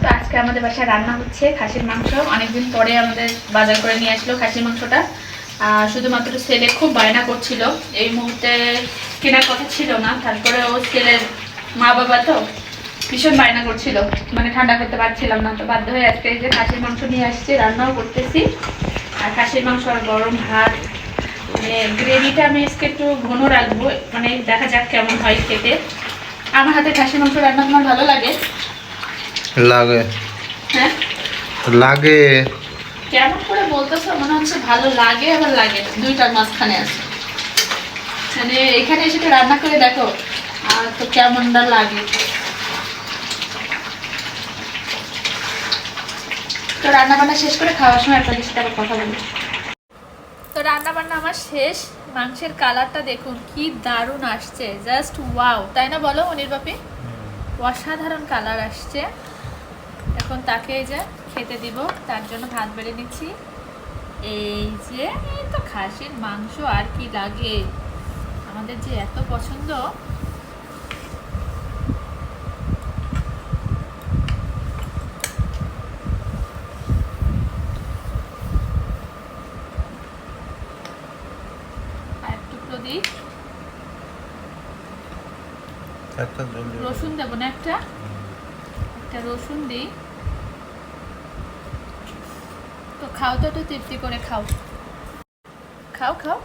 তো আজকে আমাদের বাসায় রান্না হচ্ছে খাসির মাংস। অনেকদিন পরে আমাদের বাজার করে নিয়ে আসলো খাসির মাংসটা। শুধুমাত্র ছেলে খুব বায়না করছিল। এই মুহূর্তে কেনার কথা ছিল না। তারপরে ও ছেলের মা বাবা তো ভীষণ বায়না করছিল। মানে ঠান্ডা করতে পারছিলাম না। তো বাধ্য হয়ে আজকে যে খাসির মাংস নিয়ে আসছে, রান্নাও করতেছি। আর খাসির মাংস আর গরম ভাত মানে গ্রেভিটা আমি আজকে একটু ঘন রাখব। মানে দেখা যাক কেমন হয় খেতে। আমার হাতে খাসির মাংস রান্না তোমার ভালো লাগে? লাগে। হ্যাঁ? লাগে। কেমন করে বলতেছো? মনে হচ্ছে ভালো লাগে আবার লাগে দুইটার মাঝখানে আছে। মানে এখানে এসে রান্না করে দেখো আর তো কেমনটা লাগে। তো রান্না বান্না শেষ করে খাওয়ার সময় আপনাদের সাথে আবার কথা বলি তো রান্না বান্না আমার শেষ। মাংসের কালারটা দেখুন, কি দারুণ আসছে। জাস্ট ওয়াও তাই না বলো অনির বাপি? অসাধারণ কালার আসছে। এখন তাকে এই যে খেতে দিব, তার জন্য ভাত বেড়ে নিচ্ছি। এই যে, এই তো খাসির মাংস, আর কি লাগে। আমাদের যে এত পছন্দ আর এক টুকরো দিই একটা রসুন দেবো না একটা? একটা রসুন দিই। তো খাও তো একটু তৃপ্তি করে খাও। খাও খাও।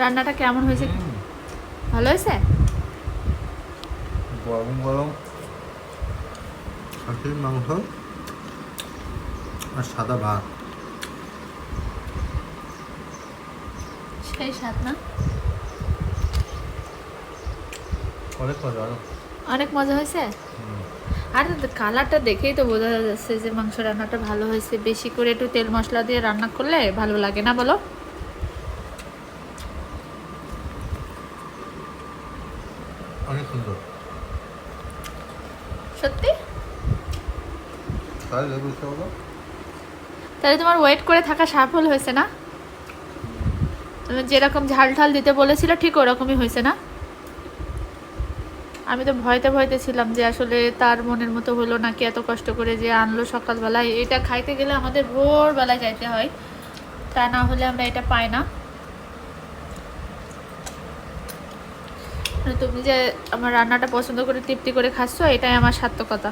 রান্নাটা কেমন হয়েছে? ভালো হয়েছে? গরম গরম। খাসির মাংস আর সাদা ভাত। সেই স্বাদ না? অনেক মজা অনেক মজা হয়েছে? আর কালারটা দেখেই তো বোঝা যাচ্ছে যে মাংস রান্নাটা ভালো হয়েছে। বেশি করে একটু তেল মশলা দিয়ে রান্না করলে ভালো লাগে না বলো? অনেক সুন্দর। সত্যি? তাহলে তোমার ওয়েট করে থাকা সাফল হয়েছে না? তুমি যেরকম ঝাল ঢাল দিতে বলেছিলে ঠিক ওরকমই হয়েছে না? আমি তো ভয়তে ভয়তে ছিলাম যে আসলে তার মনের মতো হলো নাকি এত কষ্ট করে যে আনলো সকালবেলায়। এটা খাইতে গেলে আমাদের ভোরবেলায় যাইতে হয়, তা না হলে আমরা এটা পাই না। মানে তুমি যে আমার রান্নাটা পছন্দ করে তৃপ্তি করে খাচ্ছ, এটাই আমার সার্থকতা।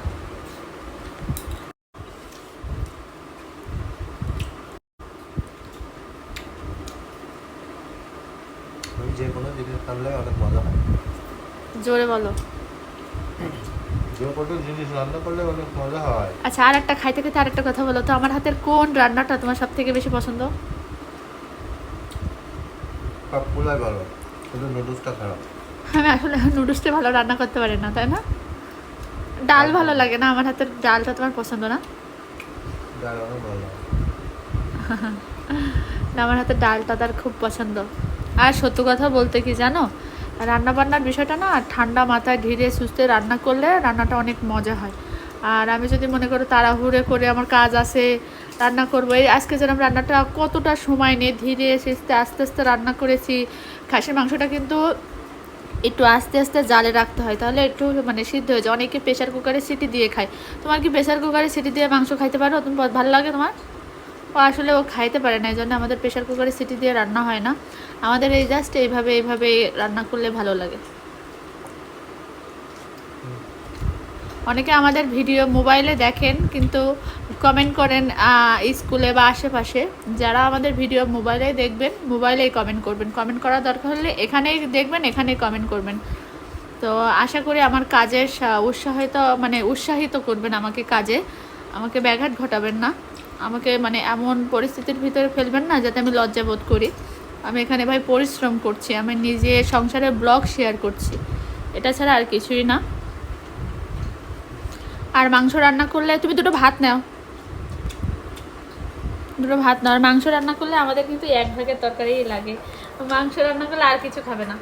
যে কোনো জিনিস অনেক মজা হয়। জোরে বলো। হয়। আচ্ছা আর একটা খাইতে খেতে আরেকটা কথা বলো। তো আমার হাতের কোন রান্নাটা তোমার সব থেকে বেশি পছন্দ? সবগুলাই ভালো শুধু নুডলসটা খারাপ। আমি আসলে নুডলসটা ভালো রান্না করতে পারি না তাই না? ডাল ভালো লাগে না আমার হাতের ডালটা তোমার পছন্দ না? ডাল অনেক ভালো আমার হাতের ডালটা তার খুব পছন্দ। আর সত্য কথা বলতে কি জানো? রান্না বান্নার বিষয়টা না, ঠান্ডা মাথায় ধীরে সুস্থে রান্না করলে রান্নাটা অনেক মজা হয়। আর আমি যদি মনে করো তাড়াহুড়ে করে আমার কাজ আছে, রান্না করব, এই আজকে যেরকম রান্নাটা কতটা সময় নিয়ে ধীরে সুস্থে আস্তে আস্তে রান্না করেছি, খাসির মাংসটা কিন্তু একটু আস্তে আস্তে জালে রাখতে হয়, তাহলে একটু মানে সিদ্ধ হয়ে যায়। অনেকে প্রেশার কুকারে সিটি দিয়ে খায়। তোমার কি প্রেশার কুকারে সিটি দিয়ে মাংস খাইতে পারো? তুমি ভালো লাগে তোমার? ও আসলে ও খাইতে পারে না এই জন্য আমাদের প্রেশার কুকারে সিটি দিয়ে রান্না হয় না। আমাদের এই জাস্ট এইভাবে এইভাবে রান্না করলে ভালো লাগে। অনেকে আমাদের ভিডিও মোবাইলে দেখেন, কিন্তু কমেন্ট করেন স্কুলে বা আশেপাশে। যারা আমাদের ভিডিও মোবাইলে দেখবেন মোবাইলেই কমেন্ট করবেন। কমেন্ট করার দরকার হলে এখানেই দেখবেন, এখানেই কমেন্ট করবেন। তো আশা করি আমার কাজের উৎসাহিত মানে উৎসাহিত করবেন আমাকে কাজে। আমাকে ব্যাঘাত ঘটাবেন না। আমাকে মানে এমন পরিস্থিতির ভিতরে ফেলবেন না যাতে আমি লজ্জা বোধ করি। আমি এখানে ভাই পরিশ্রম করছি, আমি নিজে সংসারের ব্লগ শেয়ার করছি। এটা ছাড়া আর কিছুই না। আর মাংস রান্না করলে তুমি দুটো ভাত নাও। দুটো ভাত নাও। আর মাংস রান্না করলে আমাদের কিন্তু এক ভাগের তরকারিই লাগে। মাংস রান্না করলে আর কিছু খাবে না।